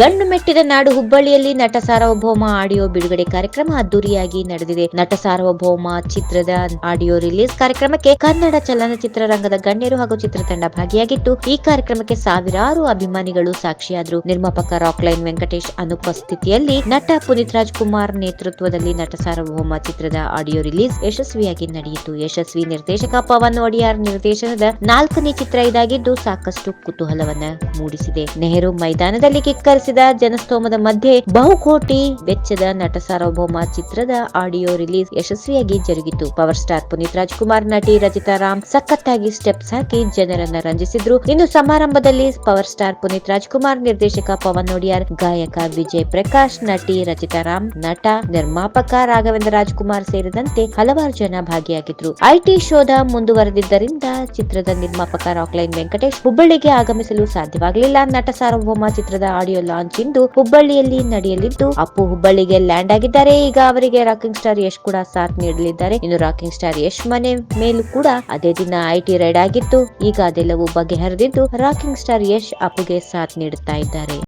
ಗಂಡು ಮೆಟ್ಟಿದ ನಾಡು ಹುಬ್ಬಳ್ಳಿಯಲ್ಲಿ ನಟ ಸಾರ್ವಭೌಮ ಆಡಿಯೋ ಬಿಡುಗಡೆ ಕಾರ್ಯಕ್ರಮ ಅದ್ದೂರಿಯಾಗಿ ನಡೆದಿದೆ. ನಟ ಸಾರ್ವಭೌಮ ಚಿತ್ರದ ಆಡಿಯೋ ರಿಲೀಸ್ ಕಾರ್ಯಕ್ರಮಕ್ಕೆ ಕನ್ನಡ ಚಲನಚಿತ್ರ ರಂಗದ ಗಣ್ಯರು ಹಾಗೂ ಚಿತ್ರತಂಡ ಭಾಗಿಯಾಗಿತ್ತು ಈ ಕಾರ್ಯಕ್ರಮಕ್ಕೆ ಸಾವಿರಾರು ಅಭಿಮಾನಿಗಳು ಸಾಕ್ಷಿಯಾದರು. ನಿರ್ಮಾಪಕ ರಾಕ್ಲೈನ್ ವೆಂಕಟೇಶ್ ಅನುಪಸ್ಥಿತಿಯಲ್ಲಿ ನಟ ಪುನೀತ್ ರಾಜ್ಕುಮಾರ್ ನೇತೃತ್ವದಲ್ಲಿ ನಟ ಸಾರ್ವಭೌಮ ಚಿತ್ರದ ಆಡಿಯೋ ರಿಲೀಸ್ ಯಶಸ್ವಿಯಾಗಿ ನಡೆಯಿತು. ಯಶಸ್ವಿ ನಿರ್ದೇಶಕ ಪವನ್ ಒಡಿಯಾರ್ ನಿರ್ದೇಶನದ ನಾಲ್ಕನೇ ಚಿತ್ರ ಇದಾಗಿದ್ದು, ಸಾಕಷ್ಟು ಕುತೂಹಲವನ್ನ ಮೂಡಿಸಿದೆ. ನೆಹರು ಮೈದಾನದಲ್ಲಿ ಕಿಕ್ಕರಿಸಿದ ಜನಸ್ತೋಮದ ಮಧ್ಯೆ ಬಹುಕೋಟಿ ವೆಚ್ಚದ ನಟ ಸಾರ್ವಭೌಮ ಚಿತ್ರದ ಆಡಿಯೋ ರಿಲೀಸ್ ಯಶಸ್ವಿಯಾಗಿ ಜರುಗಿತು. ಪವರ್ ಸ್ಟಾರ್ ಪುನೀತ್ ರಾಜ್ಕುಮಾರ್ ನಟಿ ರಚಿತಾ ರಾಮ್ ಸಖತ್ತಾಗಿ ಸ್ಟೆಪ್ಸ್ ಹಾಕಿ ಜನರನ್ನ ರಂಜಿಸಿದ್ರು. ಇನ್ನು ಸಮಾರಂಭದಲ್ಲಿ ಪವರ್ ಸ್ಟಾರ್ ಪುನೀತ್ ರಾಜ್ಕುಮಾರ್ ನಿರ್ದೇಶಕ ಪವನ್ ಒಡಿಯಾರ್, ಗಾಯಕ ವಿಜಯ್ ಪ್ರಕಾಶ್, ನಟಿ ರಚಿತಾ ರಾಮ್, ನಟ ನಿರ್ಮಾಪಕ ರಾಘವೇಂದ್ರ ರಾಜ್ಕುಮಾರ್ ಸೇರಿದಂತೆ ಹಲವಾರು ಜನ ಭಾಗಿಯಾಗಿದ್ರು. ಐಟಿ ಶೋಧ ಮುಂದುವರೆದಿದ್ದರಿಂದ ಚಿತ್ರದ ನಿರ್ಮಾಪಕ ರಾಕ್ಲೈನ್ ವೆಂಕಟೇಶ್ ಹುಬ್ಬಳ್ಳಿಗೆ ಆಗಮಿಸಲು ಸಾಧ್ಯವಾಗಲಿಲ್ಲ ನಟ ಸಾರ್ವಭೌಮ ಚಿತ್ರದ ಆಡಿಯೋ ಲಾಂಚ್ ಇಂದು ಹುಬ್ಬಳ್ಳಿಯಲ್ಲಿ ನಡೆಯಲಿದ್ದು, ಅಪ್ಪು ಹುಬ್ಬಳ್ಳಿಗೆ ಲ್ಯಾಂಡ್ ಆಗಿದ್ದಾರೆ. ಈಗ ಅವರಿಗೆ ರಾಕಿಂಗ್ ಸ್ಟಾರ್ ಯಶ್ ಕೂಡ ಸಾಥ್ ನೀಡಲಿದ್ದಾರೆ. ಇನ್ನು ರಾಕಿಂಗ್ ಸ್ಟಾರ್ ಯಶ್ ಮನೆ ಮೇಲೂ ಕೂಡ ಅದೇ ದಿನ ಐಟಿ ರೈಡ್ ಆಗಿತ್ತು. ಈಗ ಅದೆಲ್ಲವೂ ಬಗೆಹರಿದಿದ್ದು, ರಾಕಿಂಗ್ ಸ್ಟಾರ್ ಯಶ್ ಅಪ್ಪುಗೆ ಸಾಥ್ ನೀಡುತ್ತಾ ಇದ್ದಾರೆ.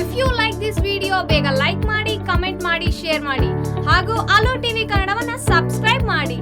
If you like this video ಬೇಗ ಲೈಕ್ ಮಾಡಿ ಕಮೆಂಟ್ ಮಾಡಿ ಶೇರ್ ಮಾಡಿ. ಹಾಗೂ ಅಲೋ ಟಿವಿ ಕನ್ನಡವನ್ನ ಸಬ್ಸ್ಕ್ರೈಬ್ ಮಾಡಿ.